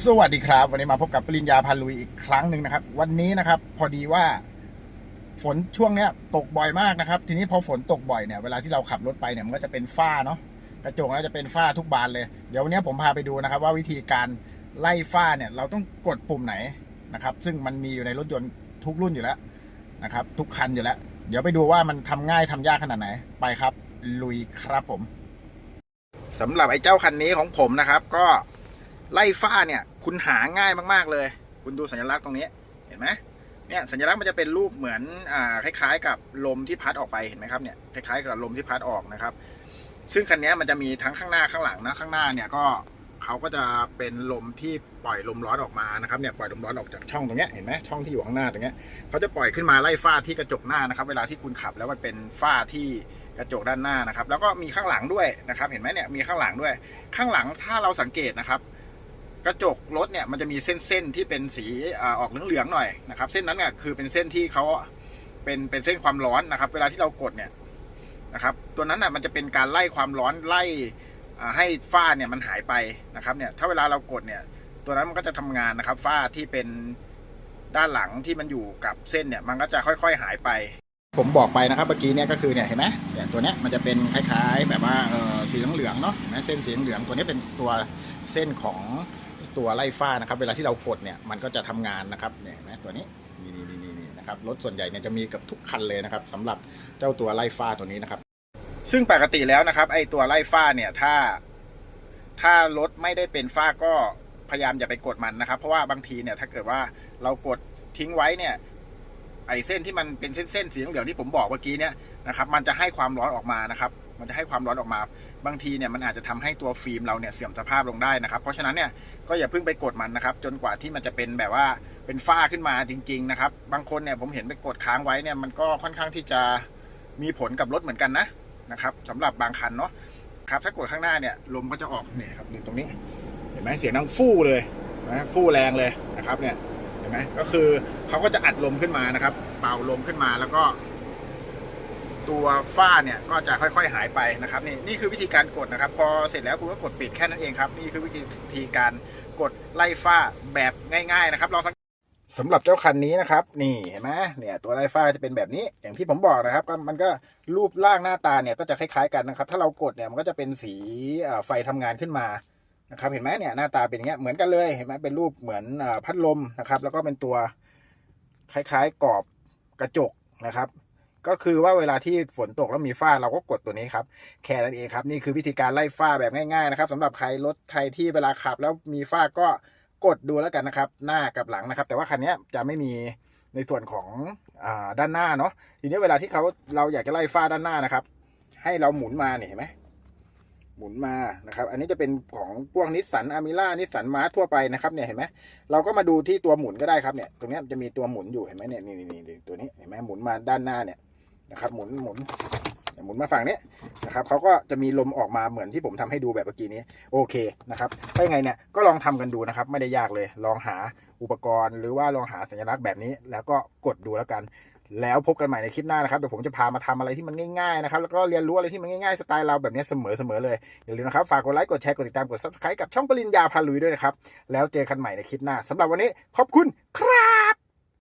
สวัสดีครับ วันนี้มาพบกับปริญญาพาลุยอีกครั้งหนึ่งนะครับ วันนี้นะครับ พอดีว่าฝนช่วงเนี้ยตกบ่อยมากนะครับ ทีนี้พอฝนตกบ่อยเนี่ยเวลาที่เราขับรถไปเนี่ยมันก็จะเป็นฝ้าเนาะกระจกก็จะเป็นฝ้าทุกบานเลย เดี๋ยววันนี้ผมพาไปดูนะครับ ว่าวิธีการไล่ฝ้าเนี่ย เราต้องกดปุ่มไหนนะครับ ซึ่งมันมีอยู่ในรถยนต์ทุกรุ่นอยู่แล้วนะครับ ทุกคันอยู่แล้ว เดี๋ยวไปดูว่ามันทำง่ายทำยากขนาดไหนไปครับ ลุยครับผมสำหรับไอ้เจ้าคันนี้ของผมนะครับ ก็ ไล่ฝ้าเนี่ยคุณหาง่ายมากๆเลย คุณดูสัญลักษณ์ตรงนี้เห็นไหมเนี่ยสัญลักษณ์มันจะเป็นรูปเหมือนอ่าคล้ายๆ กับลมที่พัดออกไปเห็นไหมครับเนี่ยคล้ายๆกับลมที่พัดออกนะครับ ซึ่งคันนี้มันจะมีทั้งข้างหน้าข้างหลังนะข้างหน้าเนี่ยก็เขาก็จะเป็นลมที่ปล่อยลมร้อนออกมานะครับเนี่ยปล่อยลมร้อนออกจากช่องตรงนี้เห็นไหมช่องที่อยู่ข้างหน้าตรงนี้เขาจะปล่อยขึ้นมาไล่ฝ้าที่กระจกหน้านะครับ เวลาที่คุณขับแล้วมันเป็นฝ้าที่กระจกด้านหน้านะครับ แล้วก็มีข้างหลังด้วยนะครับ เห็นไหมเนี่ยมีข้างหลังด้วย ข้างหลังถ้าเราสังเกตนะครับ กระจกรถเนี่ยมันจะมีเส้นๆที่เป็นสีออกเหลืองๆหน่อยนะครับ เส้นนั้นเนี่ยคือเป็นเส้นที่เขาเป็นเป็นเส้นความร้อนนะครับ เวลาที่เรากดเนี่ยนะครับตัวนั้นน่ะมันจะเป็นการไล่ความร้อนไล่ให้ฝ้าเนี่ยมันหายไปนะครับเนี่ยถ้าเวลาเรากดเนี่ยตัวนั้นมันก็จะทำงานนะครับ ฝ้าที่เป็นด้านหลังที่มันอยู่กับเส้นเนี่ยมันก็จะค่อย ๆ หายไป ผมบอกไปนะครับเมื่อกี้เนี่ยก็คือเนี่ยเห็นไหมเนี่ยตัวเนี้ยมันจะเป็นคล้าย ๆ แบบว่าสีเหลืองๆเนาะเห็นไหมเส้นสีเหลืองตัวนี้เป็นตัวเส้นของ ตัวไล่ฝ้านะครับ เวลาที่เรากดเนี่ยมันก็จะทำงานนะครับเนี่ยนะตัวนี้นี่นี่นี่นี่นะครับรถส่วนใหญ่เนี่ยจะมีกับทุกคันเลยนะครับสำหรับเจ้าตัวไล่ฝ้าตัวนี้นะครับ ซึ่งปกติแล้วนะครับ ไอตัวไล่ฝ้าเนี่ยถ้า ถ้ารถไม่ได้เป็นฝ้าก็พยายามอย่าไปกดมันนะครับ เพราะว่าบางทีเนี่ยถ้าเกิดว่าเรากดทิ้งไว้เนี่ย ไอเส้นที่มันเป็นเส้นๆสีเหลืองที่ผมบอกเมื่อกี้เนี่ยนะครับมันจะให้ความร้อนออกมานะครับ มันจะให้ความร้อนออกมา บางทีเนี่ยมันอาจจะทำให้ตัวฟิล์มเราเนี่ยเสื่อมสภาพลงได้นะครับ เพราะฉะนั้นเนี่ยก็อย่าเพิ่งไปกดมันนะครับ จนกว่าที่มันจะเป็นแบบว่าเป็นฝ้าขึ้นมาจริง ๆ นะครับ บางคนเนี่ยผมเห็นไปกดค้างไว้เนี่ยมันก็ค่อนข้างที่จะมีผลกับรถเหมือนกันนะนะครับสำหรับบางคันเนาะครับถ้ากดข้างหน้าเนี่ยลมก็จะออกเนี่ยครับตรงนี้ เห็นไหมเสียงดังฟู่เลยนะฟู่แรงเลยนะครับเนี่ย เห็นไหมก็คือเขาก็จะอัดลมขึ้นมานะครับ เป่าลมขึ้นมาแล้วก็ ตัวฝ้าเนี่ยก็จะค่อย ๆ หายไปนะครับ นี่นี่คือวิธีการกดนะครับ พอเสร็จแล้วคุณก็กดปิดแค่นั้นเองครับ นี่คือวิธีการกดไล่ฝ้าแบบง่าย ๆ นะครับลองสังสำหรับเจ้าคันนี้นะครับ นี่เห็นไหมเนี่ยตัวไล่ฝ้าจะเป็นแบบนี้อย่างที่ผมบอกนะครับก็มันก็รูปร่างหน้าตาเนี่ยก็จะคล้ายๆกันนะครับ ถ้าเรากดเนี่ยมันก็จะเป็นสีไฟทำงานขึ้นมา นะครับเห็นไหมเนี่ยหน้าตาเป็นอย่างเงี้ยเหมือนกันเลยเห็นไหมเป็นรูปเหมือนพัดลมนะครับ แล้วก็เป็นตัวคล้ายๆกรอบกระจกนะครับ ก็คือว่าเวลาที่ฝนตกแล้วมีฝ้าเราก็กดตัวนี้ครับ แค่นั้นเองครับ นี่คือวิธีการไล่ฝ้าแบบง่ายๆนะครับสำหรับใครรถใครที่เวลาขับ แล้วมีฝ้าก็กดดูแล้วกันนะครับ หน้ากับหลังนะครับ แต่ว่าคันนี้จะไม่มีในส่วนของอด้านหน้าเนาะทีนี้เวลาที่เขาเราอยากจะไล่ฝ้าด้านหน้านะครับ ให้เราหมุนมาเนี่ยเห็นไหม มุนมานะครับ อันนี้จะเป็นของพวกนิสสันอามิล่านิสสันมาร์ทั่วไปนะครับเนี่ยเห็นไหมเราก็มาดูที่ตัวหมุนก็ได้ครับเนี่ยตรงนี้จะมีตัวหมุนอยู่เห็นไหมเนี่ยนี่นี่นี่ตัวนี้เห็นไหมหมุนมาด้านหน้าเนี่ยนะครับ หมุนหมุนหมุนมาฝั่งนี้นะครับเขาก็จะมีลมออกมาเหมือนที่ผมทำให้ดูแบบเมื่อกี้นี้โอเคนะครับถ้าไงเนี่ยก็ลองทำกันดูนะครับ ไม่ได้ยากเลย ลองหาอุปกรณ์ หรือว่าลองหาสัญลักษณ์แบบนี้ แล้วก็กดดูแล้วกัน แล้วพบกันใหม่ในคลิปหน้านะครับเดี๋ยวผมจะพามาทำอะไรที่มันง่ายๆนะครับแล้วก็เรียนรู้อะไรที่มันง่ายๆสไตล์เราแบบนี้เสมอๆเลยอย่าลืมนะครับฝากกดไลค์กดแชร์กดติดตามกด subscribe กับช่องปริญญาพาลุยด้วยนะครับแล้วเจอกันใหม่ในคลิปหน้าสำหรับวันนี้ขอบคุณครับ